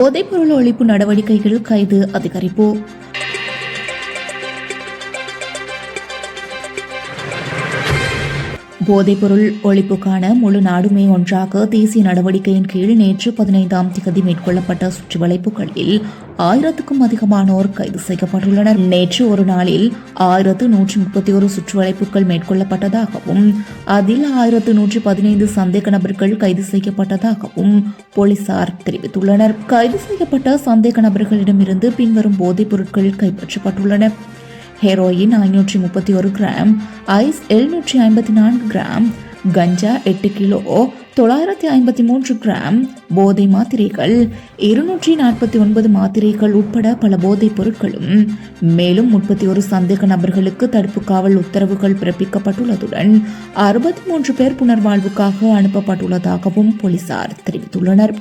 போதைப்பொருள் ஒழிப்பு நடவடிக்கைகள் கைது அதிகரிப்பு போதைப்பொருள் ஒழிப்புக்கான முழு நாடுமே ஒன்றாக தேசிய நடவடிக்கையின் கீழ் நேற்று பதினைந்தாம் திகதி மேற்கொள்ளப்பட்ட சுற்றுவளைப்புகளில் ஆயிரத்துக்கும் அதிகமானோர் கைது செய்யப்பட்டுள்ளனர். நேற்று ஒரு நாளில் ஆயிரத்து நூற்றி முப்பத்தி ஒரு சுற்றுவளைப்புகள் மேற்கொள்ளப்பட்டதாகவும் அதில் ஆயிரத்து நூற்றி பதினைந்து சந்தேக நபர்கள் கைது செய்யப்பட்டதாகவும் போலீசார் தெரிவித்துள்ளனர். கைது செய்யப்பட்ட சந்தேக நபர்களிடமிருந்து பின்வரும் போதைப் பொருட்கள் கைப்பற்றப்பட்டுள்ளன. ஹெரோயின் ஐநூற்றி முப்பத்தி ஒரு கிராம் ஐஸ் எழுநூற்றி ஐம்பத்தி நான்கு கிராம் கஞ்சா எட்டு கிலோ தொள்ளாயிரத்தி ஐம்பத்தி மூன்று கிராம் போதை மாத்திரைகள் இருநூற்றி நாற்பத்தி ஒன்பது மாத்திரைகள் உட்பட பல போதைப் பொருட்களும் மேலும் முப்பத்தி ஒரு சந்தேக நபர்களுக்கு தடுப்பு காவல் உத்தரவுகள் பிறப்பிக்கப்பட்டுள்ளதுடன் அறுபத்தி மூன்று பேர் புனர்வாழ்வுக்காக அனுப்பப்பட்டுள்ளதாகவும் போலீசார் தெரிவித்துள்ளனர்.